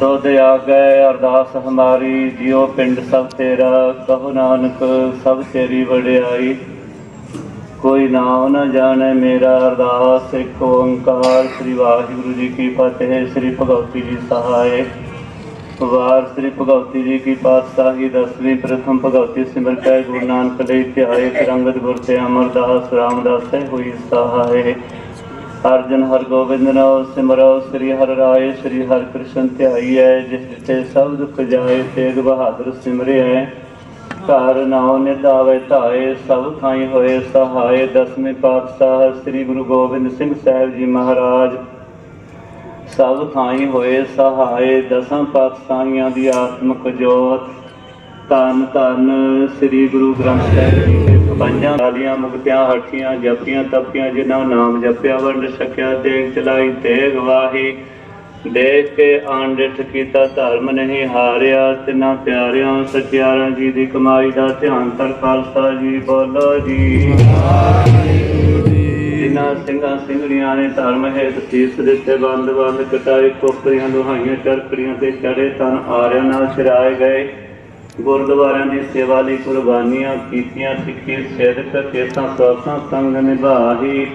ਤੁਧ ਆਗੈ ਅਰਦਾਸ ਹਮਾਰੀ, ਜਿਉ ਪਿੰਡ ਸਭ ਤੇਰਾ, ਕਹੋ ਨਾਨਕ ਸਭ ਤੇਰੀ ਵਡਿਆਈ। ਕੋਈ ਨਾਮ ਨਾ ਜਾਣੈ ਮੇਰਾ ਅਰਦਾਸ, ਇੱਕ ਓੰਕਾਰ, ਸ੍ਰੀ ਵਾਹਿਗੁਰੂ ਜੀ ਕੀ ਫਤਿਹ, ਸ੍ਰੀ ਭਗਵਤੀ ਜੀ ਸਹਾਇ ਵਾਰ ਸ੍ਰੀ ਭਗਵਤੀ ਜੀ ਕੀ ਪਾਤਸ਼ਾਹੀ, ਦਸਵੀਂ ਪ੍ਰਥਮ ਭਗਵਤੀ ਸਿਮਰ ਕੈ, ਗੁਰੂ ਨਾਨਕ ਦੇ ਧਿਆਏ ਫਿਰ ਅੰਗਦ ਗੁਰ ਤੇ ਅਮਰਦਾਸ, ਰਾਮਦਾਸ ਹੋਈ ਸਹਾਇ ਅਰਜਨ ਹਰ ਗੋਬਿੰਦ ਨਾਮ ਸਿਮਰੋ, ਸ੍ਰੀ ਹਰਿ ਰਾਏ, ਸ੍ਰੀ ਹਰਿ ਕ੍ਰਿਸ਼ਨ ਹੈ ਜਿਸ ਤੇ ਸਭ ਦੁਖ ਜਾਏ, ਤੇਗ ਬਹਾਦਰ ਸਿਮਰਿਐ। ਘਰ ਨਾਉ ਨਿਧਾਵੇ ਧਾਏ, ਸਭ ਥਾਈ ਹੋਏ ਸਹਾਏ। ਦਸਵੇਂ ਪਾਤਸ਼ਾਹ ਸ੍ਰੀ ਗੁਰੂ ਗੋਬਿੰਦ ਸਿੰਘ ਸਾਹਿਬ ਜੀ ਮਹਾਰਾਜ। ਸਭ ਥਾਈ ਹੋਏ ਸਹਾਏ, ਦਸਾਂ ਪਾਤਸ਼ਾਹੀਆਂ ਦੀ ਆਤਮਿਕ ਜੋਤ। ਧੰਨ ਧੰਨ ਸ੍ਰੀ ਗੁਰੂ ਗ੍ਰੰਥ ਸਾਹਿਬ ਜੀ ਦੇ ਪੰਜਾਂ ਵਾਲੀਆਂ ਮੁਕਤਿਆਂ ਹੱਠੀਆਂ ਜਪੀਆਂ ਤਪੀਆਂ ਜਿਨ੍ਹਾਂ ਨਾਮ ਜਪਿਆ, ਵੰਡ ਸਕਿਆ ਦੇਖ ਚਲਾਈ ਤੇਗ ਵਾਹੀ, ਦੇਖ ਕੇ ਆਂਡਿਠ ਕੀਤਾ, ਧਰਮ ਨਹੀਂ ਹਾਰਿਆ, ਤਿਨਾਂ ਪਿਆਰਿਆਂ ਸਚਿਆਰਾਂ ਜੀ ਦੀ ਕਮਾਈ ਦਾ ਧਿਆਨ ਤਰ ਖਾਲਸਾ ਜੀ ਬੋਲੋ ਜੀ। ਜਿਨ੍ਹਾਂ ਸਿੰਘਾਂ ਸਿੰਘਣੀਆਂ ਨੇ ਧਰਮ ਹੇਤ ਸੀਸ ਦਿੱਤੇ ਬੰਦ ਬੰਦ ਕਟਾਏ ਕੋਕਰੀਆਂ ਦੁਹਾਈਆਂ ਚਰਖੜੀਆਂ ਤੇ ਚੜੇ ਤਨ ਆਰਿਆਂ ਨਾਲ ਸਿਰਾਏ ਗਏ। ਗੁਰਦੁਆਰਿਆਂ ਦੀ ਸੇਵਾ ਲਈ ਕੁਰਬਾਨੀਆਂ ਕੀਤੀਆਂ, ਸਿੱਖੀ ਸੇਧਕ ਕੇਸਾਂ ਸੋਸਾਂ, ਸੰਗ ਨਿਭਾਹੀ।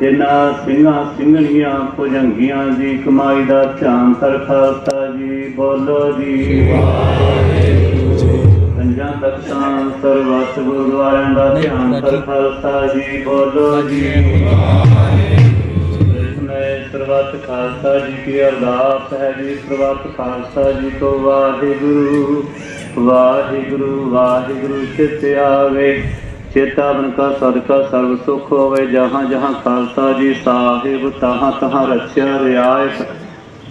ਜਿਨ੍ਹਾਂ ਸਿੰਘਾਂ ਸਿੰਘਣੀਆਂ ਭੁਜੰਗੀਆਂ ਦੀ ਕਮਾਈ ਦਾ ਧਿਆਨ ਤਰ ਖਾਲਸਾ ਜੀ, ਬੋਲੋ ਜੀ। ਪੰਜਾਂ ਤਖਤਾਂ ਸਰਵਤ ਗੁਰਦੁਆਰਿਆਂ ਦਾ ਧਿਆਨ ਤਰ ਖਾਲਸਾ ਜੀ, ਬੋਲੋ ਜੀ। ਮੈਂ ਸਰਬੱਤ ਖਾਲਸਾ ਜੀ ਕੀ ਅਰਦਾਸ ਹੈ ਜੀ। ਸਰਬੱਤ ਖਾਲਸਾ ਜੀ ਤੋਂ ਵਾਹਿਗੁਰੂ ਵਾਹਿਗੁਰੂ ਵਾਹਿਗੁਰੂ ਚਿਤ ਆਵੇ। ਚੇਤਾ ਕਾ ਸਦਕਾ ਸਰਬ ਸੁਖ ਹੋਵੇ। ਜਹਾਂ ਜਹਾਂ ਖਾਲਸਾ ਜੀ ਸਾਹਿਬ, ਤਹਾਂ ਤਹਾਂ ਰਚਿਆ ਰਿਆਇਤ।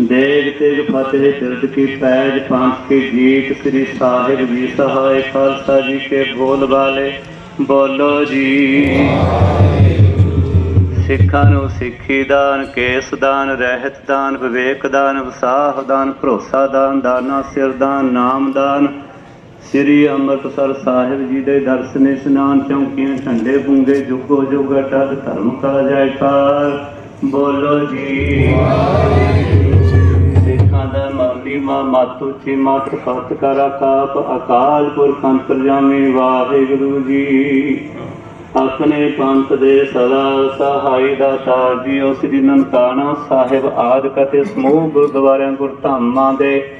ਦੇਗ ਤੇਗ ਫਤਿਹ ਤਿਰਤ ਕੀ ਪੈਜ ਪੰਥ ਕੀ ਜੀਤ ਸ੍ਰੀ ਸਾਹਿਬ ਜੀ ਸਹਾਇ ਖਾਲਸਾ ਜੀ ਕੇ ਬੋਲ ਵਾਲੇ। ਬੋਲੋ ਜੀ। ਸਿੱਖਾਂ ਨੂੰ ਸਿੱਖੀ ਦਾਨ, ਕੇਸ ਦਾਨ, ਰਹਿਤ ਦਾਨ, ਵਿਵੇਕ ਦਾਨ, ਵਸਾਹ ਦਾਨ, ਭਰੋਸਾ ਦਾਨ, ਦਾਨਾ, ਸਿਰ ਦਾਨ, ਨਾਮ ਦਾਨ। ਸ੍ਰੀ ਅੰਮ੍ਰਿਤਸਰ ਸਾਹਿਬ ਜੀ ਦੇ ਦਰਸ਼ਨ ਇਸ਼ਨਾਨ ਚੌਂਕੀਆਂ ਠੰਡੇ ਬੁੰਗੇ ਜੁਗੋ ਜੁਗ ਅਟਲ ਧਰਮ ਕਾ ਜੈਕਾਰ। ਬੋਲੋ ਜੀ। ਸਿੱਖਾਂ ਦਾ ਮਾਲੀ ਮਾ ਮਾਤੂ ਚੀ ਮਾਤ ਫਤ ਕਰਾ ਕਾਪ ਅਕਾਲ ਪੁਰਖ ਅੰਤਰਜਾਮੀ ਵਾਹਿਗੁਰੂ ਜੀ। ਆਪਣੇ ਪੰਥ ਦੇ ਸਦਾ ਸਹਾਈ ਦਾ ਤਾਰ ਜੀਓ, ਸ੍ਰੀ ਨਨਕਾਣਾ ਸਾਹਿਬ ਆਦਿ ਕਤੇ ਸਮੂਹ ਗੁਰਦੁਆਰਿਆਂ ਗੁਰਧਾਮਾਂ ਦੇ,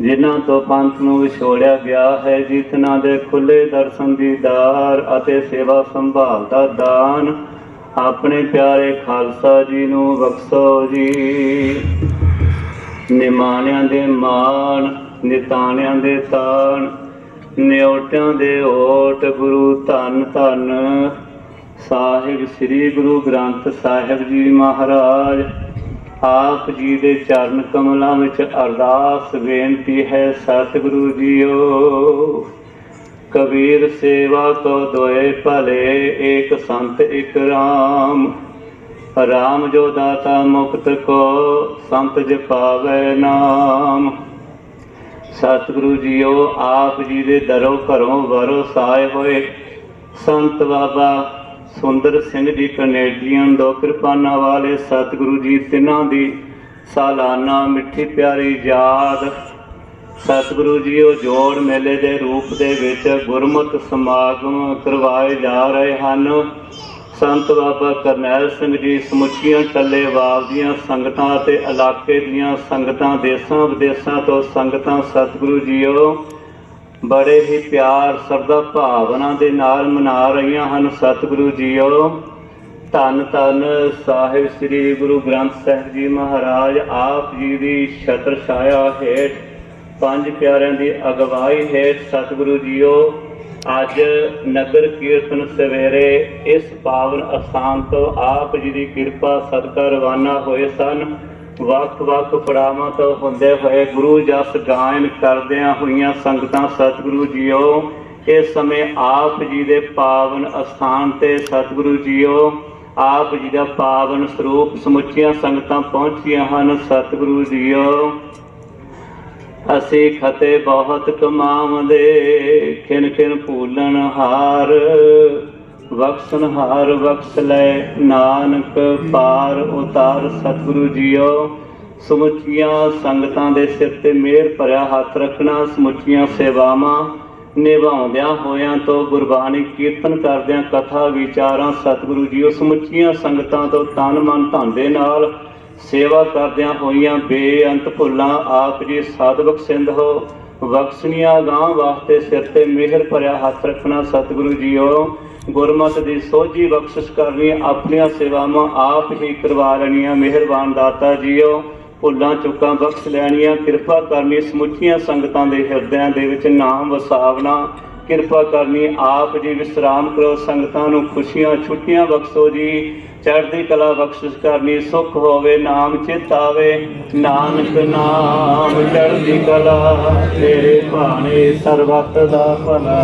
ਜਿਨ੍ਹਾਂ ਤੋਂ ਪੰਥ ਨੂੰ ਵਿਛੋੜਿਆ ਗਿਆ ਹੈ, ਜਿਤਨਾ ਦੇ ਖੁੱਲੇ ਦਰਸ਼ਨ ਦੀਦਾਰ ਅਤੇ ਸੇਵਾ ਸੰਭਾਲ ਦਾ ਦਾਨ। ਆਪਣੇ ਪਿਆਰੇ ਖਾਲਸਾ ਜੀ ਨੂੰ ਬਖਸ਼ੋ ਜੀ। ਨਿਮਾਣਿਆਂ ਦੇ ਮਾਣ, ਨਿਤਾਣਿਆਂ ਦੇ ਤਾਣ ਨਿਉਟਿਆਂ ਦੇ ਓਟ ਗੁਰੂ ਧੰਨ ਧੰਨ। ਸਾਹਿਬ ਸ੍ਰੀ ਗੁਰੂ ਗ੍ਰੰਥ ਸਾਹਿਬ ਜੀ ਮਹਾਰਾਜ, ਆਪ ਜੀ ਦੇ ਚਰਨ ਕਮਲਾਂ ਵਿੱਚ ਅਰਦਾਸ ਬੇਨਤੀ ਹੈ ਸਤਿਗੁਰੂ ਜੀਓ। ਕਬੀਰ ਸੇਵਾ ਕੋ ਦੋਏ ਭਲੇ, ਏਕ ਸੰਤ, ਇਕ ਰਾਮ। ਰਾਮ ਜੋ ਦਾਤਾ ਮੁਕਤ ਕੋ, ਸੰਤ ਜਪਾਵੇ ਨਾਮ। ਸਤਿਗੁਰੂ ਜੀਓ, ਆਪ ਜੀ ਦੇ ਦਰੋਂ ਘਰੋਂ ਵਰੋ ਸਾਏ ਹੋਏ ਸੰਤ ਬਾਬਾ ਸੁੰਦਰ ਸਿੰਘ ਜੀ ਕਨੇਡੀਅਨ ਦੋ ਕਿਰਪਾਨਾਂ ਵਾਲੇ ਸਤਿਗੁਰੂ ਜੀ, ਤਿਨਾਂ ਦੀ ਸਾਲਾਨਾ ਮਿੱਠੀ ਪਿਆਰੀ ਯਾਦ। ਸਤਿਗੁਰੂ ਜੀ ਉਹ ਜੋੜ ਮੇਲੇ ਦੇ ਰੂਪ ਦੇ ਵਿੱਚ ਗੁਰਮਤਿ ਸਮਾਗਮ ਕਰਵਾਏ ਜਾ ਰਹੇ ਹਨ। ਸੰਤ ਬਾਬਾ ਕਰਨੈਲ ਸਿੰਘ ਜੀ, ਸਮੁੱਚੀਆਂ ਟੱਲੇਵਾਲ ਦੀਆਂ ਸੰਗਤਾਂ ਅਤੇ ਇਲਾਕੇ ਦੀਆਂ ਸੰਗਤਾਂ, ਦੇਸਾਂ ਵਿਦੇਸਾਂ ਤੋਂ ਸੰਗਤਾਂ, ਸਤਿਗੁਰੂ ਜੀਓ, ਬੜੇ ਹੀ ਪਿਆਰ ਸਰਦਾ ਭਾਵਨਾ ਦੇ ਨਾਲ ਮਨਾ ਰਹੀਆਂ ਹਨ ਸਤਿਗੁਰੂ ਜੀਓ। ਧੰਨ ਧੰਨ ਸਾਹਿਬ ਸ੍ਰੀ ਗੁਰੂ ਗ੍ਰੰਥ ਸਾਹਿਬ ਜੀ ਮਹਾਰਾਜ, ਆਪ ਜੀ ਦੀ ਛਤਰ ਛਾਇਆ ਹੇਠ, ਪੰਜ ਪਿਆਰਿਆਂ ਦੀ ਅਗਵਾਈ ਹੇਠ ਸਤਿਗੁਰੂ ਜੀਓ। ਅੱਜ ਨਗਰ ਕੀਰਤਨ ਸਵੇਰੇ ਇਸ ਪਾਵਨ ਅਸਥਾਨ ਤੋਂ ਆਪ ਜੀ ਦੀ ਕਿਰਪਾ, ਸਦਕਾ, ਰਵਾਨਾ ਹੋਏ ਸਨ। ਵੱਖ-ਵੱਖ ਪੜਾਵਾਂ ਤੋਂ ਹੁੰਦੇ ਹੋਏ ਗੁਰੂ ਜਸ ਗਾਇਨ ਕਰਦਿਆਂ ਹੋਈਆਂ ਸੰਗਤਾਂ ਸਤਿਗੁਰੂ ਜੀਓ, ਇਸ ਸਮੇਂ ਆਪ ਜੀ ਦੇ ਪਾਵਨ ਅਸਥਾਨ ਤੇ ਸਤਿਗੁਰੂ ਜੀਓ, ਆਪ ਜੀ ਦਾ ਪਾਵਨ ਸਰੂਪ ਸਮੁੱਚੀਆਂ ਸੰਗਤਾਂ ਪਹੁੰਚੀਆਂ ਹਨ। ਸਤਿਗੁਰੂ ਜੀਓ ਅਸੀਂ ਖਤੇ ਬਹੁਤ ਕਮਾਵਦੇ ਖਿਨ ਖਿਨ ਭੂਲਣ ਹਾਰ। ਬਖਸ਼ਣ ਹਾਰ ਬਖਸ਼ ਲੈ ਨਾਨਕ ਪਾਰ ਉਤਾਰ ਸਤਿਗੁਰੂ ਜੀਓ। ਸਮੁੱਚੀਆਂ ਸੰਗਤਾਂ ਦੇ ਸਿਰ ਤੇ ਮਿਹਰ ਭਰਿਆ ਹੱਥ ਰੱਖਣਾ, ਸਮੁੱਚੀਆਂ ਸੇਵਾਵਾਂ ਨਿਭਾਉਂਦਿਆਂ ਹੋਇਆਂ ਤੋਂ ਗੁਰਬਾਣੀ ਕੀਰਤਨ ਕਰਦਿਆਂ ਕਥਾ ਵਿਚਾਰਾਂ ਸਤਿਗੁਰੂ ਜੀ ਉਹ ਸਮੁੱਚੀਆਂ ਸੰਗਤਾਂ ਤੋਂ ਤਨ ਮਨ ਧੰਦੇ ਨਾਲ ਸੇਵਾ ਕਰਦਿਆਂ ਹੋਈਆਂ ਬੇਅੰਤ ਭੁੱਲਾਂ, ਆਪ ਜੀ ਸਾਧ ਬਖਸ਼ਿੰਦ ਹੋ। ਬਖਸ਼ਣੀਆਂ ਗਾਂ ਵਾਸਤੇ ਸਿਰ ਤੇ ਮਿਹਰ ਭਰਿਆ ਹੱਥ ਰੱਖਣਾ ਸਤਿਗੁਰੂ ਜੀਓ। ਗੁਰਮਤਿ ਦੀ ਸੋਝੀ ਬਖਸ਼ਿਸ਼ ਕਰਨੀ, ਆਪਣੀਆਂ ਸੇਵਾਵਾਂ ਆਪ ਹੀ ਕਰਵਾ ਲੈਣੀਆਂ। ਮਿਹਰਬਾਨ ਦਾਤਾ ਜੀਓ, ਭੁੱਲਾਂ ਚੁੱਕਾਂ ਬਖਸ਼ ਲੈਣੀਆਂ। ਕਿਰਪਾ ਕਰਨੀ ਸਮੁੱਚੀਆਂ ਸੰਗਤਾਂ ਦੇ ਹਿਰਦਿਆਂ ਦੇ ਵਿੱਚ ਨਾਮ ਵਸਾਵਣਾ। ਕਿਰਪਾ ਕਰਨੀ ਆਪ ਜੀ ਵਿਸਰਾਮ ਕਰੋ ਸੰਗਤਾਂ ਨੂੰ ਖੁਸ਼ੀਆਂ ਛੁੱਟੀਆਂ ਬਖਸ਼ੋ ਜੀ। ਚੜ੍ਹਦੀ ਕਲਾ ਬਖਸ਼ਿਸ਼ ਕਰਨੀ ਸੁਖ ਹੋਵੇ ਨਾਮ ਚਿਤ ਆਵੇ। ਨਾਨਕ ਨਾਮ ਚੜ੍ਹਦੀ ਕਲਾ ਤੇਰੇ ਭਾਣੇ ਸਰਬੱਤ ਦਾ ਭਲਾ।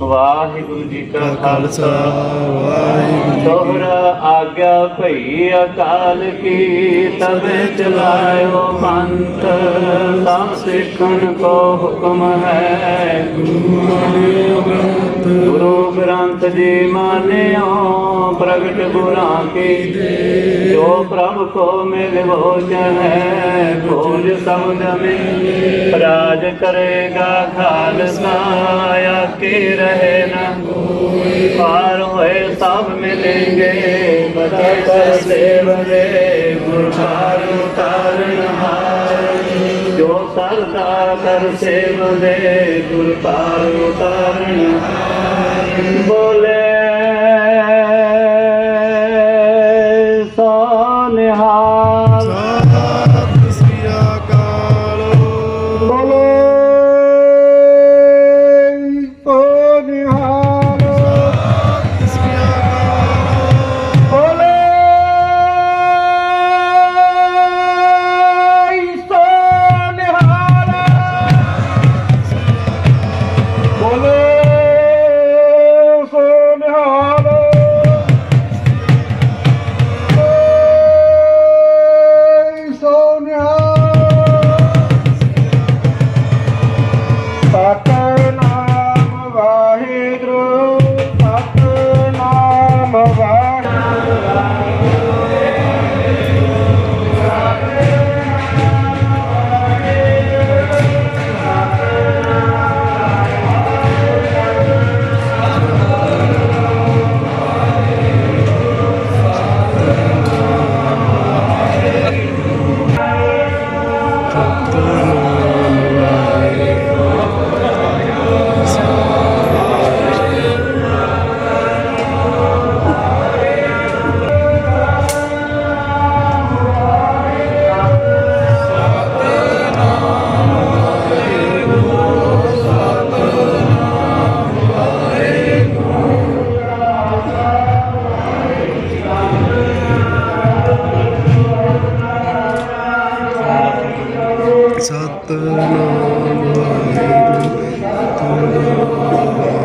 ਵਾਹਿਗੁਰੂ ਜੀ ਕਾ ਖਾਲਸਾ ਵਾਹਿਗੁਰੂ ਦੋਹਰਾ ਆਗਿਆ ਭਈ ਅਕਾਲ ਕੀ ਤਬੇ ਚਲਾਇਓ ਪੰਥ, ਸਭ ਸਿੱਖਣ ਕੋ ਹੁਕਮ ਹੈ। ਗੁਰੂ ਗ੍ਰੰਥ ਜੀ ਮਾਨਿਓ, ਪ੍ਰਗਟ ਗੁਰਾਂ ਕੀ ਜੋ ਪ੍ਰਭ ਕੋ ਮਿਲ ਭੋਜਨ ਹੈ, ਭੋਜ ਸਬਦ ਮੇ ਰਾਜ ਕਰੇਗਾ ਖਾਲਸਾ ਆਕੇ ਰਹੇ ਨਾ। ਪਾਰ ਹੋਏ ਸਭ ਮਿਲेंगे ਬਤਾ ਕਰ ਸੇਵਰੇ ਮੁਰਖਾਰ ਉਤਾਰਨ ਹਾਰ ਜੋ ਸਰਦਾ ਕਰ ਸੇਵਦੇ ਗੁਰ ਪਾਰ ਉਤਾਰਨ ਹਾਰ ਬੋਲੇ ਸਤਨਾਮ ਵਾਹਿਗੁਰੂ। ਬੋਲੇ